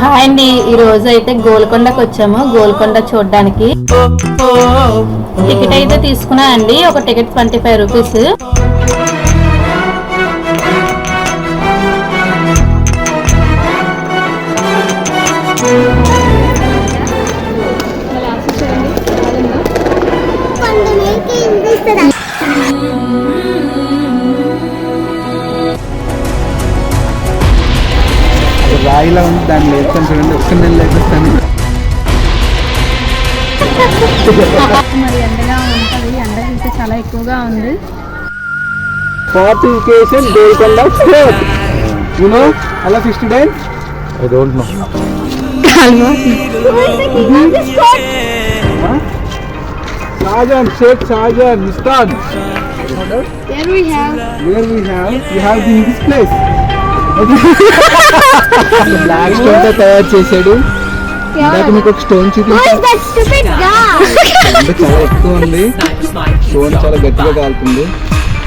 Hi అండి ఈ రోజు అయితే గోల్కొండకి వచ్చాము. గోల్కొండ చూడడానికి. టికెట్ అయితే తీసుకున్నా అండి. ఒక టికెట్ ట్వంటీ ఫైవ్ రూపీస్. ఉంది దాన్ని లేస్తాను చూడండి ఒక్క నెల లేకొస్తాను మరి ఎండగా ఉంటుంది ఎండ అయితే చాలా ఎక్కువగా ఉంది fortification Golconda fort you know అలా sixty days I don't know Shajan Sheikh Shajan ఇస్తాన్ Here we have where we have you have the this place Black స్టోన్తో తయారు చేశాడు. ఇందాక మీకు ఒక స్టోన్? అంటే చాలా ఎక్కువ ఉంది. స్టోన్ చాలా గట్టిగా కాలుతుంది.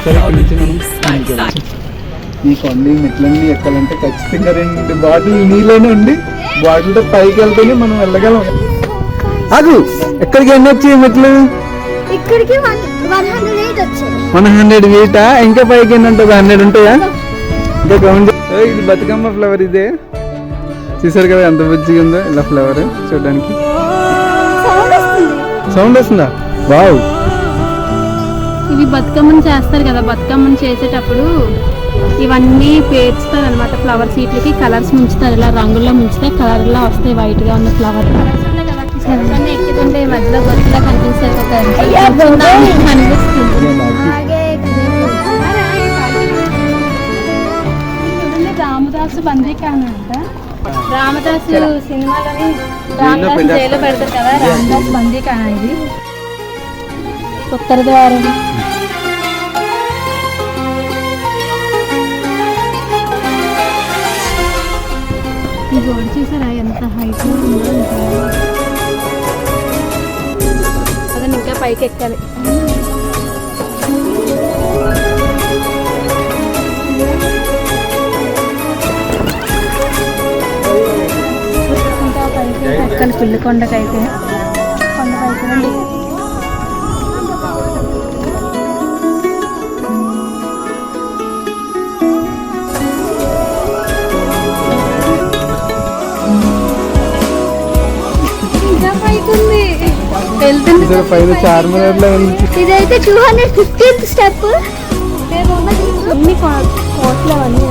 సరే ఇక్కడి నుంచి మనం కొండ ఈ మెట్లన్నీ ఎక్కాలంటే ఖచ్చితంగా రెండు బాటిల్ నీళ్ళనే ఉండి బాటిల్తో పైకి వెళ్తేనే మనం వెళ్ళగలం. అది ఎక్కడికి ఎన్ని వచ్చాయి మెట్లు? ఇక్కడికి వన్ హండ్రెడ్ ఎయిట్ వచ్చాయి. వన్ హండ్రెడ్ వీటా ఇంకా పైకి ఎన్ని ఉంటుంది హండ్రెడ్ ఉంటాయా? ఇంకా కౌంట్ ఇది బతుకమ్మ ఫ్లవర్ ఇదే. చూసారు కదా ఎంత బుజ్జిగా ఉందో ఇలా ఫ్లవర్ చూడడానికి. సౌండ్ వస్తుంది. వావ్ ఇవి బతుకమ్మని చేస్తారు కదా బతుకమ్మని చేసేటప్పుడు ఇవన్నీ పేర్చుతారు అనమాట ఫ్లవర్ సీట్లకి కలర్స్ ముంచుతారు ఇలా రంగుల్లో ముంచితే కలర్ లా వస్తాయి వైట్గా ఉన్న ఫ్లవర్ ఎక్కుతుంటే మధ్యలో గొప్పలా కనిపిస్తారు ఒక రామదాసు బందీకాన అంట రామదాసు సినిమాలోని రామదాసు. జైల్లో పెడతారు కదా రామదాసు బందీకాన ఇది ఉత్తర ద్వారం. ఈ బోర్డు చూసారా ఎంత హైట్ ఉందో ఇంకా. పైకి ఎక్కాలి. పైన చార్మినార్లో ఉంది ఇదైతే టూ హండ్రెడ్ ఫిఫ్టీన్త్ స్టెప్ అన్ని కోట్లు అవన్నీ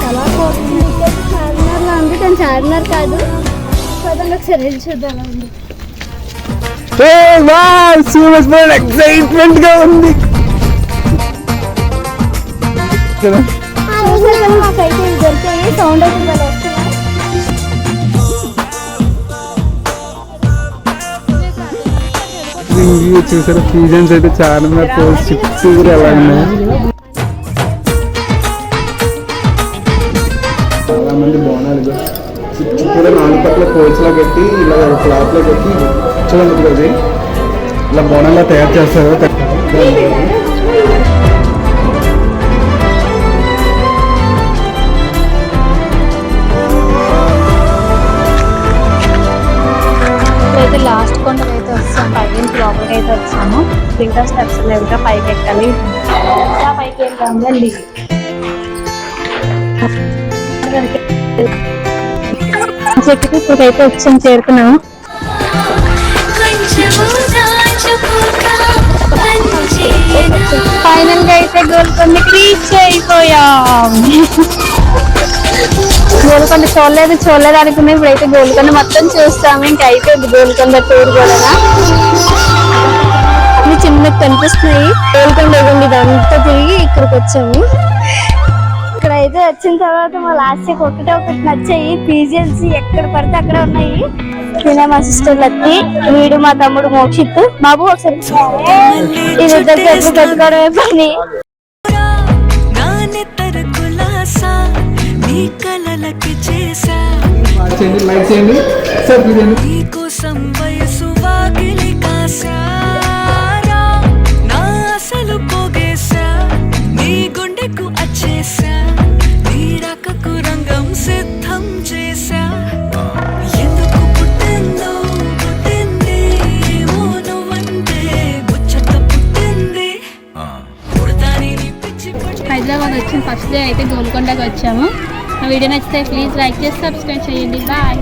చాలా కోరుతుంది చార్మినార్ లా ఉంది కానీ చార్మినార్ కాదు. సూపర్ ఎక్సైట్మెంట్గా ఉంది. సౌండ్ చూసారా పీజన్స్ అయితే పోస్ట్ చుట్టూ కూడా ఎలా ఉన్నాయి. చాలా మంది ఇగో. చుట్టూ నాలుగు పక్కల కోచ్లా కట్టి ఇలా క్లాత్లో కట్టి చూడండి అది ఇలా బోనాల్లో తయారు చేస్తారు. అయితే లాస్ట్ అయితే లోపలికి అయితే వచ్చాము ఇంకా స్టెప్స్ పైకి ఎక్కాలి. పైకి వెళ్దాం అని చెట్టుకి ఇప్పుడైతే వచ్చాం చేరుకున్నాము. ఫైనల్గా అయితే గోల్కొండకి రీచ్ అయిపోయాం. గోల్కొండ చూడలేదు చూడలేదు అనుకున్నా. ఇప్పుడైతే గోల్కొండ మొత్తం చూస్తాము. ఇంకా అయిపోయింది గోల్కొండ టూర్ కూడా. అన్ని చిన్నగా కనిపిస్తున్నాయి. గోల్కొండ ఇవ్వండి ఇదంతా తిరిగి ఇక్కడికి వచ్చాము. అయితే వచ్చిన తర్వాత మా లాస్ట్ ఒకటే ఒకటి నచ్చాయి. పీజిఎల్సి ఎక్కడ పడితే అక్కడ ఉన్నాయి. తినే మా సిస్టర్ లత్తి వీడు మా తమ్ముడు మోక్షిత్. బాబు ఒకసారి పెట్టుకోవడమే పని. నానెత్తర కులాసా నీ కలలకి చేసా. చేయండి లైక్ చేయండి. వచ్చిన ఫస్ట్ డే అయితే గోల్కొండకి వచ్చాము. ఆ వీడియో నచ్చితే ప్లీజ్ లైక్ చేసి సబ్స్క్రైబ్ చేయండి. బాయ్.